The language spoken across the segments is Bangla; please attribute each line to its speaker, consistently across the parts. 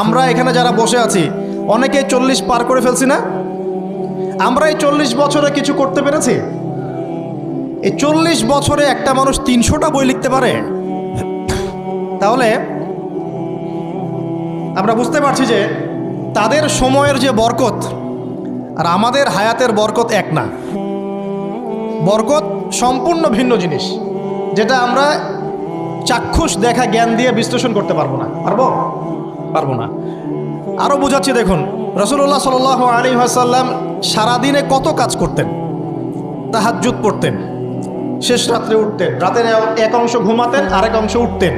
Speaker 1: আমরা এখানে যারা বসে আছি, অনেকে চল্লিশ পার করে ফেলছি না? আমরা এই চল্লিশ বছরে কিছু করতে পেরেছি? এই চল্লিশ বছরে একটা মানুষ তিনশোটা বই লিখতে পারে? তাহলে আমরা বুঝতে পারছি যে তাদের সময়ের যে বরকত আর আমাদের হায়াতের বরকত এক না। বরকত সম্পূর্ণ ভিন্ন জিনিস, যেটা আমরা চাক্ষুষ দেখা জ্ঞান দিয়ে বিশ্লেষণ করতে পারব না। পারব? পারব না। আরও বোঝাচ্ছি দেখুন রসুল্লাহ সাল আলী আসাল্লাম সারাদিনে কত কাজ করতেন? তাহাজ্জুদ পড়তেন, শেষ রাত্রে উঠতেন, রাতের এক অংশ ঘুমাতেন, আরেক অংশ উঠতেন।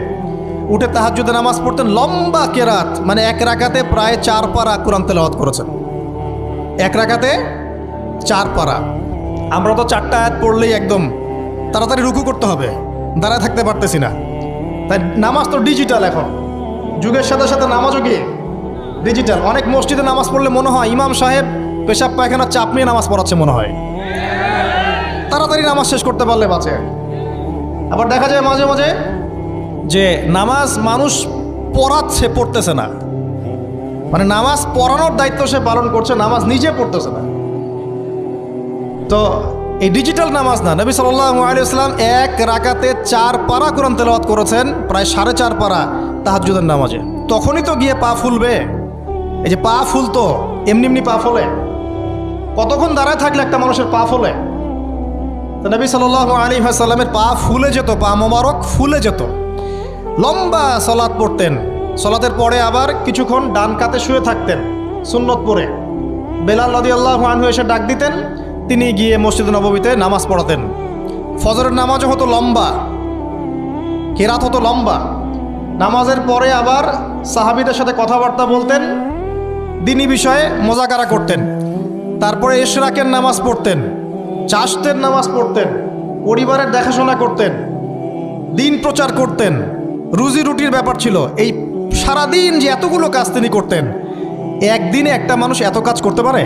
Speaker 1: উঠে তাহাজ্জুদে নামাজ পড়তেন, লম্বা কেরাত মানে এক রাকাতে প্রায় চার পারা কোরআন তেলাওয়াত করেছেন। এক রাকাতে চার পারা। আমরা তো চারটা আয়াত পড়লেই একদম তাড়াতাড়ি রুকু করতে হবে, দাঁড়ায় থাকতে পারতেছি না। তাই নামাজ তো ডিজিটাল এখন। যুগের সাথে সাথে নামাজও গিয়ে ডিজিটাল অনেক মসজিদে নামাজ পড়লে মনে হয় ইমাম সাহেব পেশাব পায়খানা চাপ নিয়ে নামাজ পড়াচ্ছে মনে হয়। তাড়াতাড়ি নামাজ শেষ করতে পারলে বাঁচে। আবার দেখা যায় মাঝে মাঝে যে নামাজ মানুষ পড়াচ্ছে, পড়তেছে না। মানে নামাজ পড়ানোর দায়িত্ব সে পালন করছে, নামাজ নিজে পড়তেছে না। তো এই ডিজিটাল নামাজ না, নবী সাল্লাম এক রাকাতে চার পারা কোরআন তেলাওয়াত করেছেন, প্রায় সাড়ে চার পারা। তাহাজুদের নামাজে। তখনই তো গিয়ে পা ফুলবে। এই যে পা ফুলতো, এমনি এমনি পা ফলে। কতক্ষণ দাঁড়ায় থাকলে একটা মানুষের পা ফলে? তো নবী সাল্লাহ আলী সাল্লামের পা ফুলে যেত, পা মোবারক ফুলে যেত। লম্বা সলাদ পড়তেন। সলাতের পরে আবার কিছুক্ষণ ডান কাতে শুয়ে থাকতেন, সুন্নত পরে। বেলাল নদী আল্লাহ আনহু এসে ডাক দিতেন, তিনি গিয়ে মসজিদ নবমীতে নামাজ পড়াতেন। ফজরের নামাজও হতো লম্বা, কেরাত হতো লম্বা। নামাজের পরে আবার সাহাবিদের সাথে কথাবার্তা বলতেন দিনই বিষয়ে মজাকারা করতেন। তারপরে এশরাকের নামাজ পড়তেন, চাষতের নামাজ পড়তেন, পরিবারের দেখাশোনা করতেন, দিন প্রচার করতেন। রুজি রুটির ব্যাপার ছিল। এই সারাদিন যে এতগুলো কাজ তিনি করতেন, একদিনে একটা মানুষ এত কাজ করতে পারে?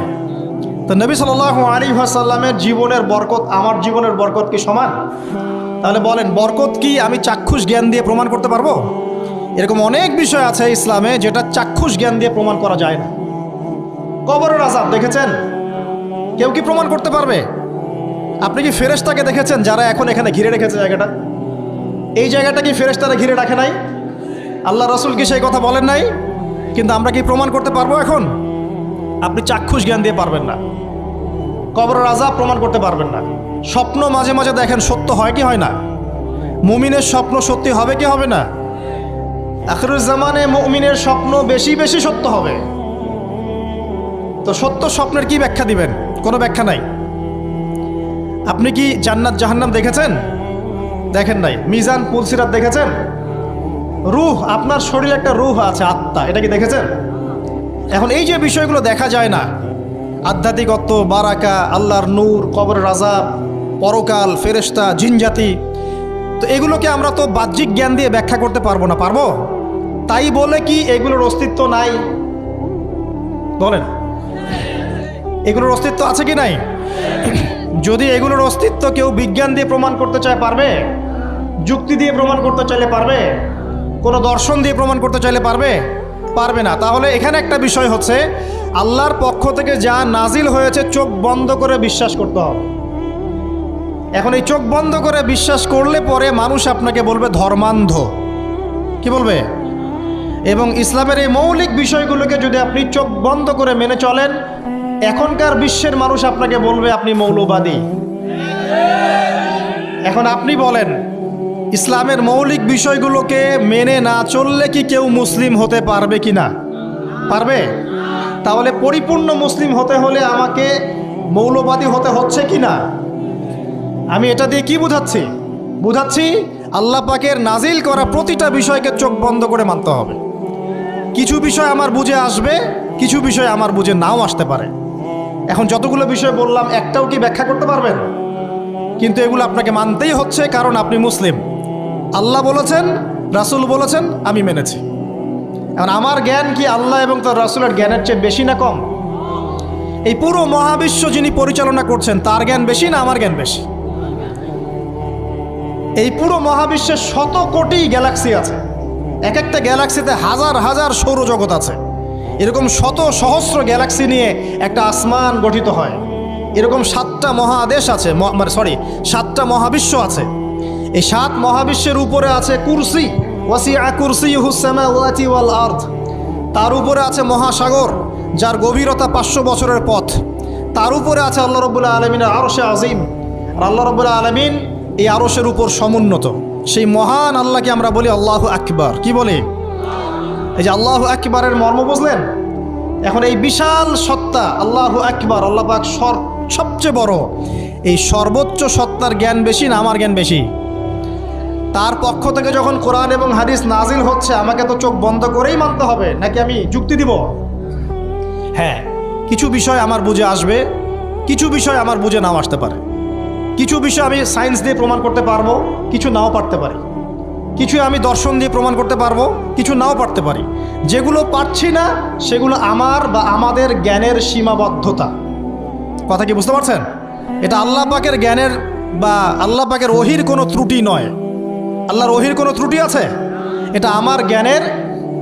Speaker 1: তো নবী সাল আলী সাল্লামের জীবনের বরকত, আমার জীবনের বরকত কি সমান? তাহলে বলেন, বরকত কি আমি চাক্ষুষ জ্ঞান দিয়ে প্রমাণ করতে পারব? এরকম অনেক বিষয় আছে ইসলামে যেটা চাক্ষুষ জ্ঞান দিয়ে প্রমাণ করা যায় না। কবরের আজাব দেখেছেন? কেউ কি প্রমাণ করতে পারবে? আপনি কি ফেরেশতাকে দেখেছেন যারা এখন এখানে ঘিরে রেখেছে জায়গাটা? এই জায়গাটা কি ফেরেশতারা ঘিরে রাখে নাই? আল্লাহ রসুল কি সেই কথা বলেন নাই? কিন্তু আমরা কি প্রমাণ করতে পারব এখন? আপনি চাক্ষুষ জ্ঞান দিয়ে পারবেন না। কবরের আজাব প্রমাণ করতে পারবেন না। স্বপ্ন মাঝে মাঝে দেখেন সত্য হয় কি হয় না? মুমিনের স্বপ্ন সত্যি হবে কি হবে না? আখরুজ্জামানে মুমিনের স্বপ্ন বেশি বেশি সত্য হবে। তো সত্য স্বপ্নের কি ব্যাখ্যা দিবেন? কোনো ব্যাখ্যা নাই? আপনি কি জান্নাত জাহান্নাম দেখেছেন? দেখেন নাই। মিজান পুলসিরাত দেখেছেন? রুহ, আপনার শরীরে একটা রুহ আছে, আত্মা। এটা কি দেখেছেন? এখন এই যে বিষয়গুলো দেখা যায় না, আধ্যাত্মিকত্ব, বারাকা, আল্লাহর নূর কবর রাজা পরকাল ফেরেস্তা জিনজাতি তো এগুলোকে আমরা তো বাহ্যিক জ্ঞান দিয়ে ব্যাখ্যা করতে পারব না, পারব? তাই বলে কি এগুলোর অস্তিত্ব নাই? বলেন। এগুলোর অস্তিত্ব আছে কি নাই? যদি এগুলোর অস্তিত্ব কেউ বিজ্ঞান দিয়ে প্রমাণ করতে চায়, পারবে? যুক্তি দিয়ে প্রমাণ করতে চাইলে পারবে? কোনো দর্শন দিয়ে প্রমাণ করতে চাইলে পারবে? পারবে না। তাহলে এখানে একটা বিষয় হচ্ছে, আল্লাহর পক্ষ থেকে যা নাজিল হয়েছে, চোখ বন্ধ করে বিশ্বাস করতে হবে। এখন এই চোখ বন্ধ করে বিশ্বাস করলে পরে মানুষ আপনাকে বলবে ধর্মান্ধ। কি বলবে? এবং ইসলামের এই মৌলিক বিষয়গুলোকে যদি আপনি চোখ বন্ধ করে মেনে চলেন, এখনকার বিশ্বের মানুষ আপনাকে বলবে আপনি মৌলবাদী। এখন আপনি বলেন, ইসলামের মৌলিক বিষয়গুলোকে মেনে না চললে কি কেউ মুসলিম হতে পারবে কি না? পারবে? তাহলে পরিপূর্ণ মুসলিম হতে হলে আমাকে মৌলবাদী হতে হচ্ছে কি না? আমি এটা দিয়ে কি বুঝাচ্ছি? বুঝাচ্ছি আল্লাহ পাকের নাজিল করা প্রতিটা বিষয়কে চোখ বন্ধ করে মানতে হবে। কিছু বিষয় আমার বুঝে আসবে, কিছু বিষয় আমার বুঝে নাও আসতে পারে। এখন যতগুলো বিষয় বললাম, একটাও কি ব্যাখ্যা করতে পারবেন? কিন্তু এগুলো আপনাকে মানতেই হচ্ছে, কারণ আপনি মুসলিম। আল্লাহ বলেছেন, রাসুল বলেছেন, আমি মেনেছি। এখন আমার জ্ঞান কি আল্লাহ এবং তার রাসুলের জ্ঞানের চেয়ে বেশি না কম? এই পুরো মহাবিশ্ব যিনি পরিচালনা করছেন, তার জ্ঞান বেশি না আমার জ্ঞান বেশি? এই পুরো মহাবিশ্বে শত কোটি গ্যালাক্সি আছে। এক একটা গ্যালাক্সিতে হাজার হাজার সৌরজগৎ আছে। এরকম শত সহস্র গ্যালাক্সি নিয়ে একটা আসমান গঠিত হয়। এরকম সাতটা মহাদেশ আছে মানে সরি সাতটা মহাবিশ্ব আছে। এই সাত মহাবিশ্বের উপরে আছে কুরসি ওয়াসি আকুরসি হুসামা ওয়াতি ওয়াল আর্থ তার উপরে আছে মহাসাগর, যার গভীরতা পাঁচশো বছরের পথ। তার উপরে আছে আল্লাহ রবুল্লাহ আলমিনের আরশে আজিম। আর আল্লাহ রবুল্লাহ আলমিন এই আরশের উপর সমুন্নত। সেই মহান আল্লাহকে আমরা বলি আল্লাহ আকবার। কি বলি? এই যে আল্লাহ আকবারের মর্ম বুঝলেন? এখন এই বিশাল সত্তা, আল্লাহ আকবার, আল্লাহ পাক সর সবচেয়ে বড়। এই সর্বোচ্চ সত্তার জ্ঞান বেশি না আমার জ্ঞান বেশি? তার পক্ষ থেকে যখন কোরআন এবং হাদিস নাজিল হচ্ছে, আমাকে তো চোখ বন্ধ করেই মানতে হবে। নাকি আমি যুক্তি দিব? হ্যাঁ কিছু বিষয় আমার বুঝে আসবে, কিছু বিষয় আমার বুঝে নাও আসতে পারে। কিছু বিষয় আমি সায়েন্স দিয়ে প্রমাণ করতে পারব, কিছু নাও পারতে পারি। কিছু আমি দর্শন দিয়ে প্রমাণ করতে পারব, কিছু নাও পারতে পারি। যেগুলো পারছি না, সেগুলো আমার বা আমাদের জ্ঞানের সীমাবদ্ধতা। কথা কি বুঝতে পারছেন? এটা আল্লাহ পাকের জ্ঞানের বা আল্লাহ পাকের ওহির কোনো ত্রুটি নয়। আল্লাহর ওহির কোনো ত্রুটি আছে? এটা আমার জ্ঞানের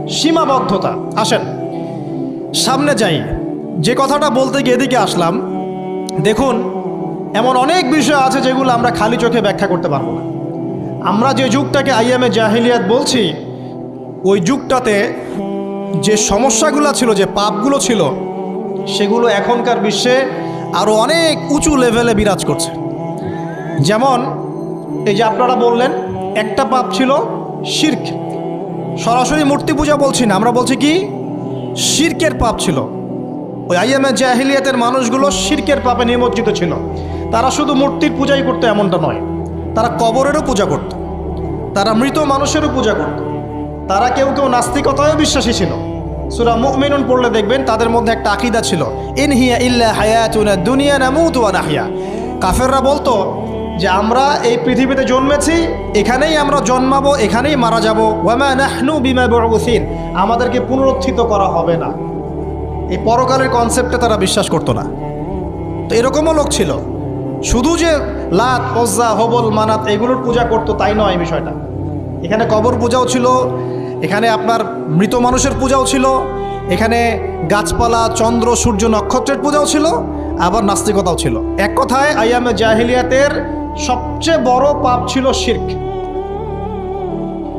Speaker 1: সীমাবদ্ধতা। আসেন, সামনে যাই। যে কথাটা বলতে গিয়ে এদিকে আসলাম, দেখুন এমন অনেক বিষয় আছে যেগুলো আমরা খালি চোখে ব্যাখ্যা করতে পারব না। আমরা যে যুগটাকে আইএমএ জাহিলিয়াত বলছি, ওই যুগটাতে যে সমস্যাগুলো ছিল, যে পাপগুলো ছিল, সেগুলো এখনকার বিশ্বে আরও অনেক উঁচু লেভেলে বিরাজ করছে। যেমন, এই যে আপনারা বললেন, একটা পাপ ছিল শির্ক। সরাসরি মূর্তি পূজা বলছি না, আমরা বলছি কি? শির্কের পাপ ছিল। ওই আইএমএ জাহিলিয়াতের মানুষগুলো শির্কের পাপে নিমজ্জিত ছিল। তারা শুধু মূর্তির পূজাই করতো, এমনটা নয়। তারা কবরেরও পূজা করত। তারা মৃত মানুষেরও পূজা করত। তারা কেউ কেউ নাস্তিকতায়ও বিশ্বাসী ছিল। সুরা মুমিনুন পড়লে দেখবেন তাদের মধ্যে একটা আকিদা ছিল ইনহিয়া ইল্লা হায়াতুনা দুনিয়া নামুত ওয়া নাহিয়া কাফেররা বলতো যে, আমরা এই পৃথিবীতে জন্মেছি, এখানেই আমরা জন্মাবো, এখানেই মারা যাব। আমাদেরকে পুনরুত্থিত করা হবে না। এই পরকালের কনসেপ্টে তারা বিশ্বাস করতো না। তো এরকমও লোক ছিল। শুধু যে লাত ওজ্জা হবল, মানাত এগুলোর পূজা করতো, তাই নয় বিষয়টা। এখানে কবর পূজাও ছিল, এখানে আপনার মৃত মানুষের পূজাও ছিল, এখানে গাছপালা, চন্দ্র, সূর্য, নক্ষত্রের পূজাও ছিল, আবার নাস্তিকতাও ছিল। এক কথায়, আইয়ামে জাহিলিয়াতের সবচেয়ে বড় পাপ ছিল শির্ক।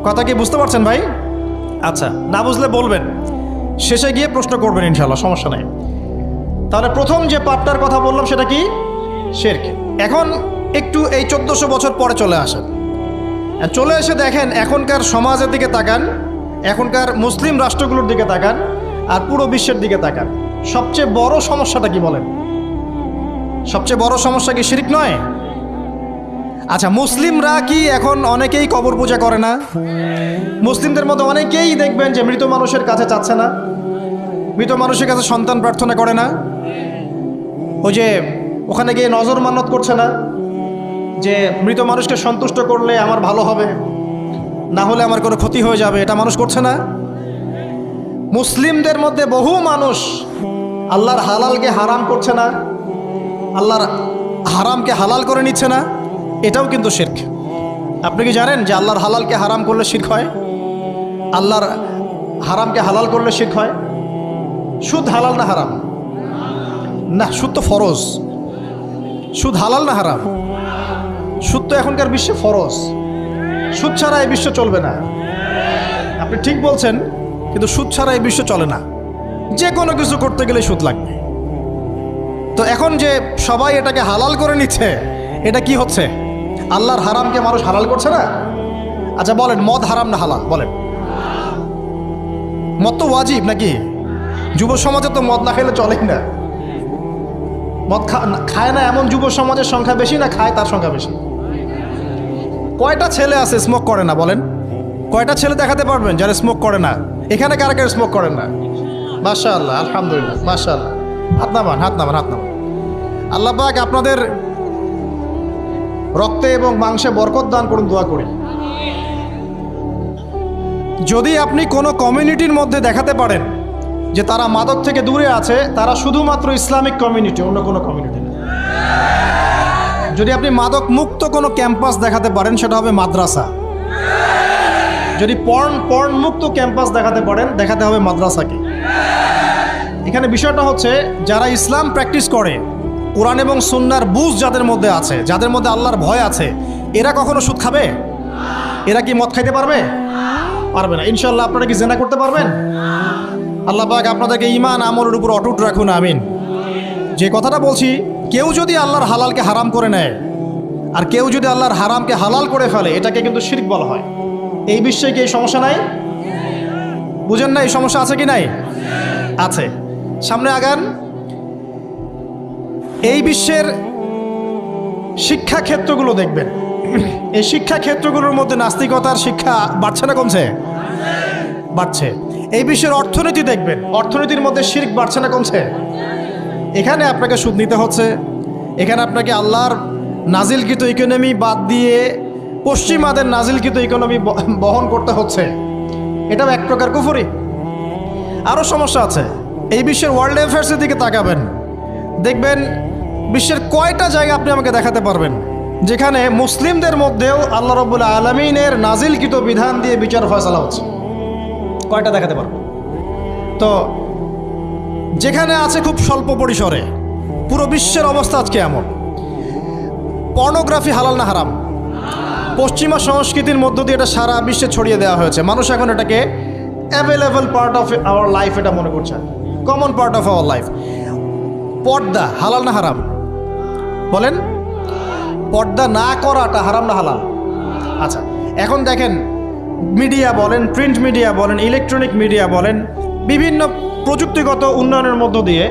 Speaker 1: কথা কি বুঝতে পারছেন ভাই? আচ্ছা না বুঝলে বলবেন। শেষে গিয়ে প্রশ্ন করবেন ইনশাল্লাহ সমস্যা নেই। তাহলে প্রথম যে পাপটার কথা বললাম সেটা কি? শেরক। এখন একটু এই চোদ্দোশো বছর পরে চলে আসেন। চলে এসে দেখেন এখনকার সমাজের দিকে তাকান, এখনকার মুসলিম রাষ্ট্রগুলোর দিকে তাকান, আর পুরো বিশ্বের দিকে তাকান। সবচেয়ে বড় সমস্যাটা কি বলেন? সবচেয়ে বড় সমস্যা কি শিরিক নয়? আচ্ছা মুসলিমরা কি এখন অনেকেই কবর পূজা করে না? মুসলিমদের মধ্যে অনেকেই দেখবেন যে মৃত মানুষের কাছে চাচ্ছে না, মৃত মানুষের কাছে সন্তান প্রার্থনা করে না। ওই যে ওখানে গিয়ে নজর মানত করছে না যে মৃত মানুষকে সন্তুষ্ট করলে আমার ভালো হবে, না হলে আমার কোনো ক্ষতি হয়ে যাবে, এটা মানুষ করছে না। মুসলিমদের মধ্যে বহু মানুষ আল্লাহর হালালকে হারাম করছে না, আল্লাহর হারামকে হালাল করে নিচ্ছে না, এটাও কিন্তু শির্ক। আপনি কি জানেন যে আল্লাহর হালালকে হারাম করলে শির্ক হয়? আল্লাহর হারামকে হালাল করলে শির্ক হয়? সুদ হালাল না হারাম? না, সুদ তো ফরজ। সুদ হালাল না হারাম? সুদ তো এখনকার বিশ্বে ফরজ। সুদ ছাড়া এই বিশ্ব চলবে না। আপনি ঠিক বলছেন, কিন্তু সুদ ছাড়া এই বিশ্ব চলে না। যে কোনো কিছু করতে গেলে সুদ লাগবে। তো এখন যে সবাই এটাকে হালাল করে নিচ্ছে, এটা কি হচ্ছে? আল্লাহর হারামকে মানুষ হালাল করছে না? আচ্ছা বলেন, মদ হারাম না হালাল? বলেন। মদ তো ওয়াজিব নাকি? যুব সমাজে তো মদ না খেলে চলেই না। মদ খায় না এমন যুব সমাজের সংখ্যা বেশি না খায় তার সংখ্যা বেশি। কয়টা ছেলে আছে স্মোক করে না, বলেন? কয়টা ছেলে দেখাতে পারবেন যারা স্মোক করে না? এখানে কারা কারা স্মোক করেন না? মাশা আল্লাহ আলহামদুলিল্লাহ মাশা আল্লাহ হাত নামান হাত নামান হাত নামান। আল্লাহ পাক আপনাদের রক্তে এবং মাংসে বরকত দান করুন, দোয়া করি। যদি আপনি কোনো কমিউনিটির মধ্যে দেখাতে পারেন যে তারা মাদক থেকে দূরে আছে, তারা শুধুমাত্র ইসলামিক কমিউনিটি অন্য কোনো কমিউনিটি না। যদি আপনি মাদক মুক্ত কোনো ক্যাম্পাস দেখাতে পারেন, সেটা হবে মাদ্রাসা। যদি পর্ন পর্ন মুক্ত ক্যাম্পাস দেখাতে পারেন, দেখাতে হবে মাদ্রাসাকে। এখানে বিষয়টা হচ্ছে, যারা ইসলাম প্র্যাকটিস করে, কোরআন এবং সুন্নার বুঝ যাদের মধ্যে আছে, যাদের মধ্যে আল্লাহর ভয় আছে, এরা কখনো সুদ খাবে? এরা কি মদ খাইতে পারবে? পারবে না। ইনশাল্লাহ আপনারা কি জেনা করতে পারবেন? আল্লাহ পাক আপনাদেরকে ইমান আমলের উপর অটুট রাখুন, আমিন। যে কথাটা বলছি, কেউ যদি আল্লাহর হালালকে হারাম করে নেয়, আর কেউ যদি আল্লাহর হারামকে হালাল করে ফেলে, এটাকে কিন্তু শিরক বলা হয়। এই বিশ্বে কি এই সমস্যা নাই? বুঝেন না এই সমস্যা আছে কি নাই? আছে। সামনে আগান। এই বিশ্বের শিক্ষা ক্ষেত্রগুলো দেখবেন। এই শিক্ষা ক্ষেত্রগুলোর মধ্যে নাস্তিকতার শিক্ষা বাড়ছে না কমছে? বাড়ছে। এই বিশ্বের অর্থনীতি দেখবেন। অর্থনীতির মধ্যে শির্ক বাড়ছে না কমছে? এখানে আপনাকে সুদ নিতে হচ্ছে। এখানে আপনাকে আল্লাহর নাজিলকৃত ইকোনমি বাদ দিয়ে পশ্চিমাদের নাজিলকৃত ইকোনমি বহন করতে হচ্ছে। এটাও এক প্রকার কুফরি। আরও সমস্যা আছে। এই বিশ্বের ওয়ার্ল্ড অ্যাফেয়ার্সের দিকে তাকাবেন। দেখবেন বিশ্বের কয়টা জায়গা আপনি আমাকে দেখাতে পারবেন। যেখানে মুসলিমদের মধ্যেও আল্লাহ রবুল্লা আলমিনের নাজিলকৃত বিধান দিয়ে বিচার ফয়সলা হচ্ছে। কয়টা দেখাতে পারব? তো যেখানে আছে খুব স্বল্প পরিসরে, পুরো বিশ্বের অবস্থা আজকে এমন। পর্নোগ্রাফি হালাল না হারাম? পশ্চিমা সংস্কৃতির মধ্য দিয়ে এটা সারা বিশ্বে ছড়িয়ে দেওয়া হয়েছে। মানুষ এখন এটাকে available part of our life এটা মনে করছে। Common part of our life পর্দা হালাল না হারাম? বলেন, পর্দা না করাটা হারাম না হালাল? আচ্ছা এখন দেখেন মিডিয়া বলেন প্রিন্ট মিডিয়া বলেন ইলেকট্রনিক মিডিয়া বলেন, বিভিন্ন প্রযুক্তিগত উন্নয়নের মধ্য দিয়ে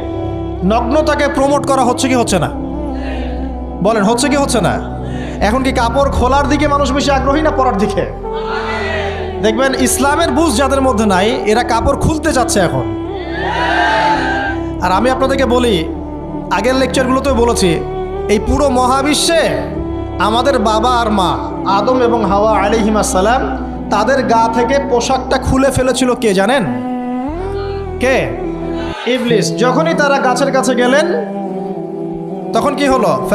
Speaker 1: নগ্নতাকে প্রমোট করা হচ্ছে কি হচ্ছে না? বলেন, হচ্ছে কি হচ্ছে না? এখন কি কাপড় খোলার দিকে মানুষ বেশি আগ্রহী না পরার দিকে? দেখবেন, ইসলামের বুঝ যাদের মধ্যে নাই, এরা কাপড় খুলতে চাচ্ছে এখন। আর আমি আপনাদেরকে বলি, আগের লেকচারগুলোতেও বলেছি, এই পুরো মহাবিশ্বে আমাদের বাবা আর মা, আদম এবং হাওয়া আলিহিমাসাল্লাম তাদের গা থেকে পোশাকটা খুলে ফেলেছিল কে জানেন? কে? ইবলিস। যখনই তারা গাছের কাছে গেলেন, তখন কি হলো?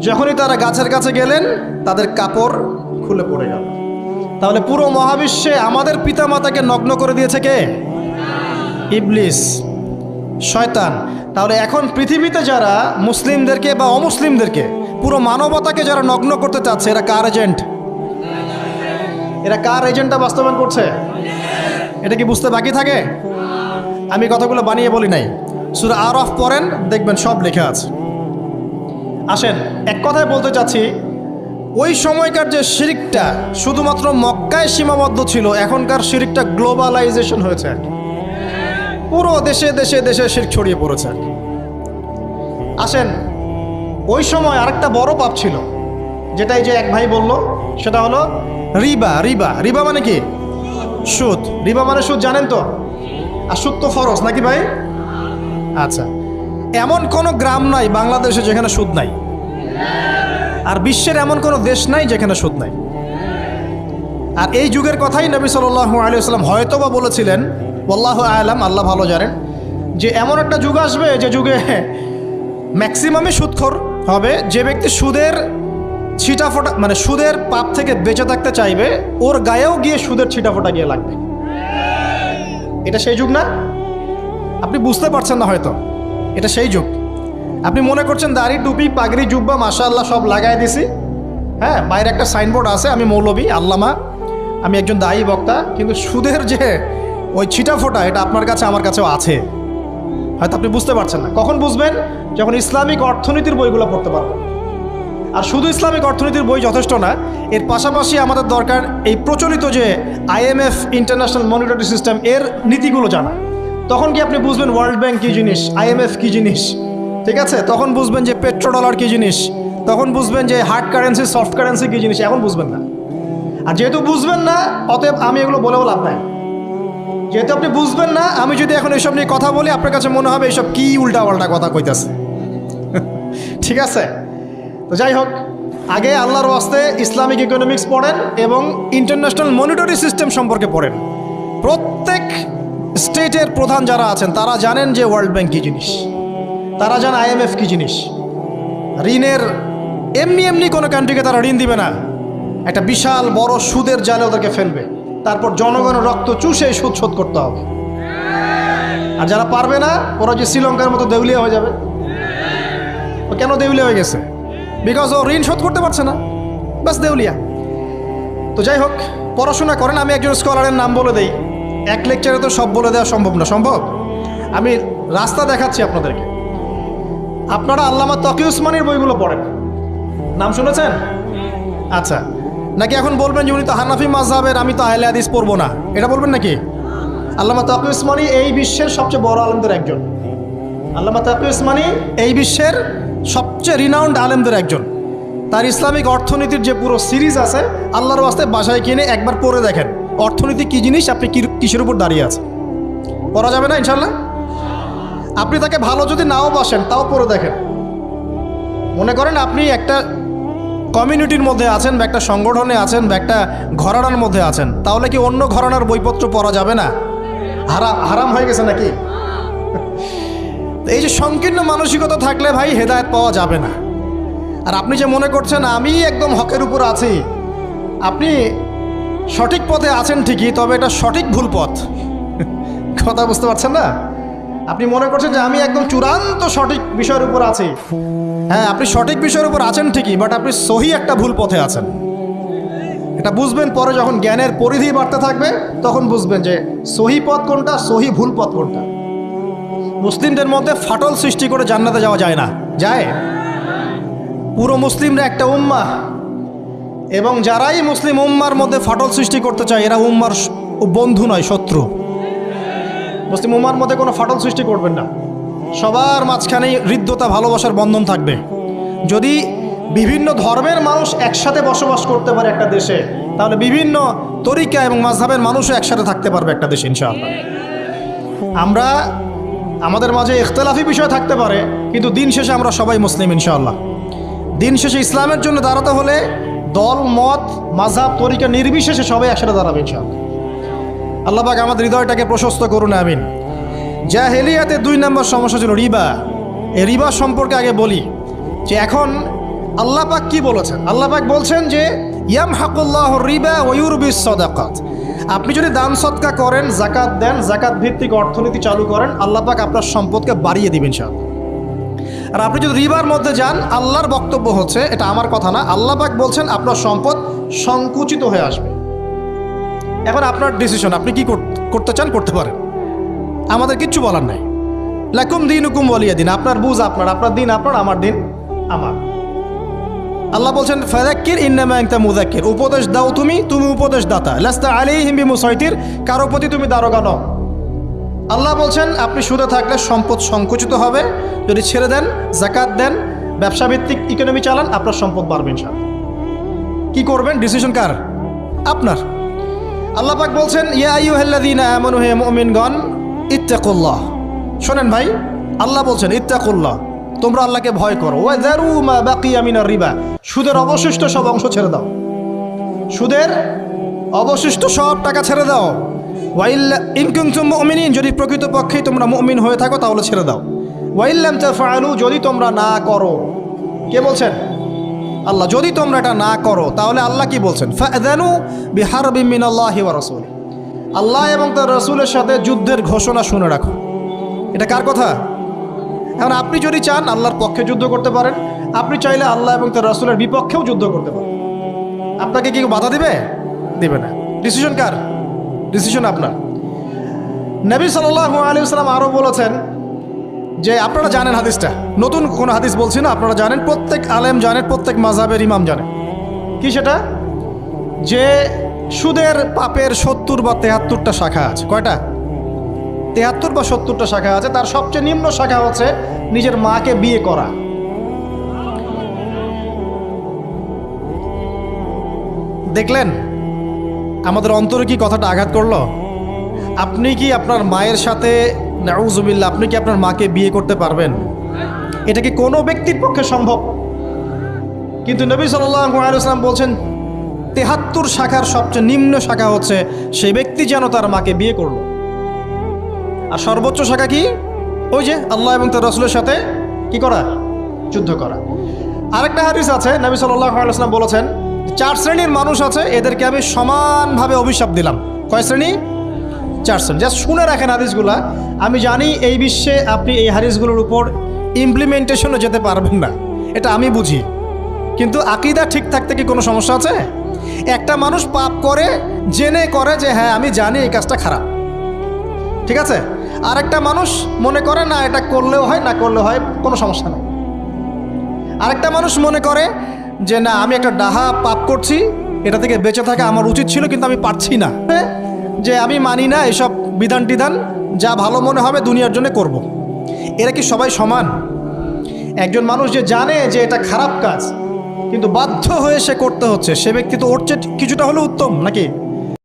Speaker 1: যখনই তারা গাছের কাছে গেলেন, তাদের কাপড় খুলে পড়ে গেল। তাহলে পুরো মহাবিশ্বে আমাদের পিতামাতাকে নগ্ন করে দিয়েছে কে? ইবলিস। শয়তান। তাহলে এখন পৃথিবীতে যারা মুসলিমদেরকে বা অমুসলিমদেরকে পুরো মানবতাকে যারা নগ্ন করতে চাচ্ছে, এরা কার এজেন্ট এরা কার এজেন্টটা বাস্তবায়ন করছে? এটা কি বুঝতে বাকি থাকে? আমি কথাগুলো বানিয়ে বলি নাই। শুধু আর অফ পড়েন, দেখবেন সব লেখা আছে। আসেন, এক কথায় বলতে চাচ্ছি, ওই সময়কার যে শিরিকটা শুধুমাত্র মক্কায় সীমাবদ্ধ ছিল, এখনকার শিরিকটা গ্লোবালাইজেশন হয়েছে আর পুরো দেশে দেশে দেশে শির ছড়িয়ে পড়েছে আসেন ওই সময় আরেকটা বড় পাপ ছিল। যেটাই যে এক ভাই বলল, সেটা হলো রিবা রিবা। রিবা মানে কি? সুদ। রিবা মানে সুদ, জানেন তো? আর সুদ তো ফরজ, নাকি ভাই? আচ্ছা। এমন কোনো গ্রাম নাই বাংলাদেশে যেখানে সুদ নাই। আর বিশ্বের এমন কোনো দেশ নাই যেখানে সুদ নাই। আর এই যুগের কথাই নবী সাল্লাল্লাহু আলাইহি সাল্লাম হয়তো বা বলেছিলেন আল্লাহ আলাম, আল্লাহ ভালো জানেন। যে এমন একটা যুগ আসবে যে যুগে ম্যাক্সিমামই সুদখোর। হবে, যে ব্যক্তি সুদের ছিটাফোটা মানে সুদের পাপ থেকে বেঁচে থাকতে চাইবে, ওর গায়েও গিয়ে সুদের ছিটাফোটা গিয়ে লাগবে। এটা সেই যুগ না? আপনি বুঝতে পারছেন না হয়তো। এটা সেই যুগ। আপনি মনে করছেন দাড়ি, টুপি, পাগড়ি, জুব্বা মাশা আল্লাহ সব লাগাই দিছি। হ্যাঁ বাইরে একটা সাইনবোর্ড আছে, আমি মৌলবী, আল্লামা। আমি একজন দায়ী বক্তা, কিন্তু সুদের যে ওই ছিটাফোটা এটা আপনার কাছে, আমার কাছেও আছে। হয়তো আপনি বুঝতে পারছেন না। কখন বুঝবেন? যখন ইসলামিক অর্থনীতির বইগুলো পড়তে পারবেন। আর শুধু ইসলামিক অর্থনীতির বই যথেষ্ট না, এর পাশাপাশি আমাদের দরকার এই প্রচলিত যে আইএমএফ ইন্টারন্যাশনাল মনিটরি সিস্টেম এর নীতিগুলো জানা। তখন কি আপনি বুঝবেন ওয়ার্ল্ড ব্যাংক কী জিনিস আইএমএফ কী জিনিস? ঠিক আছে? তখন বুঝবেন যে পেট্রো ডলার কী জিনিস, তখন বুঝবেন যে হার্ড কারেন্সি সফট কারেন্সি কী জিনিস, এখন বুঝবেন না। আর যেহেতু বুঝবেন না, অতএব আমি এগুলো বলেও লাভ নাই। যেহেতু আপনি বুঝবেন না, আমি যদি এখন এসব নিয়ে কথা বলি, আপনার কাছে মনে হবে এইসব কী উল্টা পাল্টা কথা কইতেছে। ঠিক আছে? তো যাই হোক, আগে আল্লাহর ওয়াস্তে ইসলামিক ইকোনমিক্স পড়েন এবং ইন্টারন্যাশনাল মনিটরি সিস্টেম সম্পর্কে পড়েন। প্রত্যেক স্টেটের প্রধান যারা আছেন, তারা জানেন যে ওয়ার্ল্ড ব্যাংক কী জিনিস। তারা জানে আইএমএফ কী জিনিস। ঋণের এমনি এমনি কোনো কান্ট্রিকে তারা ঋণ দিবে না। একটা বিশাল বড় সুদের জালে ওদেরকে ফেলবে। তারপর জনগণের রক্ত চুষে সুদ শোধ করতে হবে। আর যারা পারবে না, ওরা যে শ্রীলঙ্কার মতো দেউলিয়া হয়ে যাবে। কেন দেউলিয়া হয়ে গেছে? বিকজ ও ঋণ শোধ করতে পারছে না। ব্যাস, দেউলিয়া। তো যাই হোক, পড়াশোনা করেন। আমি একজন স্কলারের নাম বলে দেই। এক লেকচারে তো সব বলে দেওয়া সম্ভব না। সম্ভব? আমি রাস্তা দেখাচ্ছি আপনাদেরকে। আপনারা আল্লামা তকি উসমানির বইগুলো পড়েন। নাম শুনেছেন? আচ্ছা। নাকি এখন বলবেন যে উনি তো হানাফি মাজহাবের আমি তো আহলে হাদিস পড়ব না? এটা বলবেন নাকি? আল্লামা তকি উসমানি এই বিশ্বের সবচেয়ে বড় আলেমদের একজন। আল্লামা তাকি উসমানি এই বিশ্বের সবচেয়ে রিনাউন্ড আলেমদের একজন। তার ইসলামিক অর্থনীতির যে পুরো সিরিজ আছে, আল্লাহর বাস্তে বাসায় কিনে একবার পড়ে দেখেন। অর্থনীতি কী জিনিস? আপনি কিসের উপর দাঁড়িয়ে আছে পড়া যাবে না ইনশাল্লাহ আপনি তাকে ভালো যদি নাও বাসেন, তাও পড়ে দেখেন। মনে করেন আপনি একটা কমিউনিটির মধ্যে আছেন বা একটা সংগঠনে আছেন বা একটা ঘরানার মধ্যে আছেন, তাহলে কি অন্য ঘরানার বইপত্র পড়া যাবে না? হারাম হারাম হয়ে গেছে নাকি? এই যে সংকীর্ণ মানসিকতা থাকলে ভাই হেদায়ত পাওয়া যাবে না। আর আপনি যে মনে করছেন, আমি একদম হকের উপর আছি, আপনি সঠিক পথে আছেন ঠিকই, তবে এটা সঠিক ভুল পথ। কথা বুঝতে পারছেন না? আপনি মনে করছেন যে আমি একদম চূড়ান্ত সঠিক বিষয়ের উপর আছি? হ্যাঁ আপনি সঠিক বিষয়ের উপর আছেন ঠিকই বাট আপনি সহি একটা ভুল পথে আছেন। এটা বুঝবেন পরে যখন জ্ঞানের পরিধি বাড়তে থাকবে, তখন বুঝবেন যে সহি পথ কোনটা, সহি ভুল পথ কোনটা। মুসলিমদের মধ্যে ফাটল সৃষ্টি করে জান্নাতে যাওয়া যায় না। যায়? পুরো মুসলিমরা একটা উম্মা এবং যারাই মুসলিম উম্মার মধ্যে ফাটল সৃষ্টি করতে চায়, এরা উম্মার বন্ধু নয়, শত্রু। মুসলিম উম্মার মধ্যে কোনো ফাটল সৃষ্টি করবেন না। সবার মাঝখানেই হৃদ্যতা, ভালোবাসার বন্ধন থাকবে। যদি বিভিন্ন ধর্মের মানুষ একসাথে বসবাস করতে পারে একটা দেশে, তাহলে বিভিন্ন তরিকা এবং মাঝহাবের মানুষও একসাথে থাকতে পারবে একটা দেশে, ইনশাআল্লাহ। আমরা, আমাদের মাঝে ইখতলাফি বিষয় থাকতে পারে, কিন্তু দিন শেষে আমরা সবাই মুসলিম, ইনশাআল্লাহ। দিন শেষে ইসলামের জন্য দাঁড়াতে হলে দল, মত মাঝহাব তরিকা নির্বিশেষে সবাই একসাথে দাঁড়াবে, ইনশাআল্লাহ। আল্লাহ পাক আমাদের হৃদয়টাকে প্রশস্ত করুন, আমিন। জাহেলিয়াতে দুই নম্বর সমস্যা ছিল, রিবা। এই রিবা সম্পর্কে আগে বলি যে এখন আল্লাহ পাক কি বলেছেন? আল্লাহ পাক বলছেন যে ইয়াম হাকুল্লাহ রিবা ওয়ুরবিস সদাকাত। আপনি যদি দান সৎকা করেন জাকাত দেন জাকাত ভিত্তিক অর্থনীতি চালু করেন, আল্লাহ পাক আপনার সম্পদকে বাড়িয়ে দিবেন সব আর আপনি যদি রিবার মধ্যে যান, আল্লাহর বক্তব্য হচ্ছে, এটা আমার কথা না, আল্লাহ পাক বলছেন আপনার সম্পদ সংকুচিত হয়ে আসবে। এখন আপনার ডিসিশন আপনি কি করতে চান, করতে পারেন। আমাদের কিচ্ছু বলার নাই। লাকুম দিন হুকুম বলিয়া দিন, আপনার বুঝ আপনার আপনার দিন আপনার, আমার দিন আমার। আল্লাহ বলছেন ফাদাক্কির ইন্নামা একটা মুদাক্কির উপদেশ দাও তুমি তুমি উপদেশ দাতা লাস্তা আলী হিম্বি মুসাইতির কারও প্রতি তুমি দারোগা নও। আল্লাহ বলছেন, আপনি সুদে থাকলে সম্পদ সংকুচিত হবে। যদি ছেড়ে দেন জাকাত দেন ব্যবসা ভিত্তিক ইকোনমি চালান, আপনার সম্পদ বাড়বে ইনশাআল্লাহ। কি করবেন? ডিসিশন কার? আপনার। আল্লাহ পাক বলছেন, ইয়া আমানু মুমিনগণ, ইত্তাকুল্লাহ। শোনেন ভাই, আল্লাহ বলছেন, ইত্তাকুল্লাহ, তোমরা আল্লাহকে ভয় করো। বাকিয়া মিনার রিবা। সুদের অবশিষ্ট সব অংশ ছেড়ে দাও। সুদের অবশিষ্ট সব টাকা ছেড়ে দাও। ওয়াইল্লা ইনকুমতুম মুমিনিন, যদি প্রকৃতপক্ষেই তোমরা মুমিন হয়ে থাকো, তাহলে ছেড়ে দাও। ওয়াইল্লাম তাফআলু, যদি তোমরা না করো। কে বলছেন? আল্লাহ, যদি তোমরা এটা না করো, তাহলে আল্লাহ কি বলছেন? ফাদানু বিহারবিম মিনাল্লাহি ওয়া রসুল আল্লাহ এবং তার রসুলের সাথে যুদ্ধের ঘোষণা শুনে রাখো। এটা কার কথা? এখন আপনি যদি চান আল্লাহর পক্ষে যুদ্ধ করতে পারেন, আপনি চাইলে আল্লাহ এবং তার রসুলের বিপক্ষেও যুদ্ধ করতে পারেন। আপনাকে কি বাধা দিবে? দিবে না। ডিসিশন কার? ডিসিশন আপনার। নবী সাল্লাহ আলী সাল্লাম আরও বলেছেন যে আপনারা জানেন হাদিসটা। নতুন কোন হাদিস বলছি না, আপনারা জানেন, প্রত্যেক আলেম জানেন প্রত্যেক মাঝাবের ইমাম জানেন কি সেটা? যে সুদের পাপের সত্তর বা তেহাত্তরটা শাখা আছে। কয়টা? তেহাত্তর বা সত্তরটা শাখা আছে, তার সবচেয়ে নিম্ন শাখা হচ্ছে নিজের মাকে বিয়ে করা। দেখলেন? আমাদের অন্তরে কি কথাটা আঘাত করল? আপনি কি আপনার মায়ের সাথে নাউজুবিল্লা আপনি কি আপনার মাকে বিয়ে করতে পারবেন? এটা কি কোনো ব্যক্তির পক্ষে সম্ভব? কিন্তু নবী সাল্লাম বলছেন, তেহাত্তর শাখার সবচেয়ে নিম্ন শাখা হচ্ছে সেই ব্যক্তি যেন তার মাকে বিয়ে করল। আর সর্বোচ্চ শাখা কি? ওই যে আল্লাহ এবং তার রসুলের সাথে কি করা? যুদ্ধ করা। আরেকটা হাদিস আছে, নবী সাল্লাম বলেছেন, চার শ্রেণির মানুষ আছে, এদেরকে আমি সমানভাবে অভিশাপ দিলাম। কয় শ্রেণি? চার শ্রেণি জাস্ট শুনে রাখেন হাদিসগুলা। আমি জানি এই বিশ্বে আপনি এই হাদিসগুলোর উপর ইমপ্লিমেন্টেশনে যেতে পারবেন না। এটা আমি বুঝি। কিন্তু আকিদা ঠিক থাকতে কি কোনো সমস্যা আছে? একটা মানুষ পাপ করে, জেনে করে যে হ্যাঁ আমি জানি এই কাজটা খারাপ। ঠিক আছে? আরেকটা মানুষ মনে করে, না, এটা করলেও হয়, না করলেও হয়, কোনো সমস্যা নেই। আরেকটা মানুষ মনে করে যে, না, আমি একটা ডাহা পাপ করছি, এটা থেকে বেঁচে থাকা আমার উচিত ছিল, কিন্তু আমি পারছি না। যে আমি মানি না এসব বিধান টিধান যা ভালো মনে হবে দুনিয়ার জন্য করব। এরা কি সবাই সমান একজন মানুষ যে জানে যে এটা খারাপ কাজ, কিন্তু বাধ্য হয়ে সে করতে হচ্ছে, সে ব্যক্তি তো ওর কিছুটা হলেও উত্তম, নাকি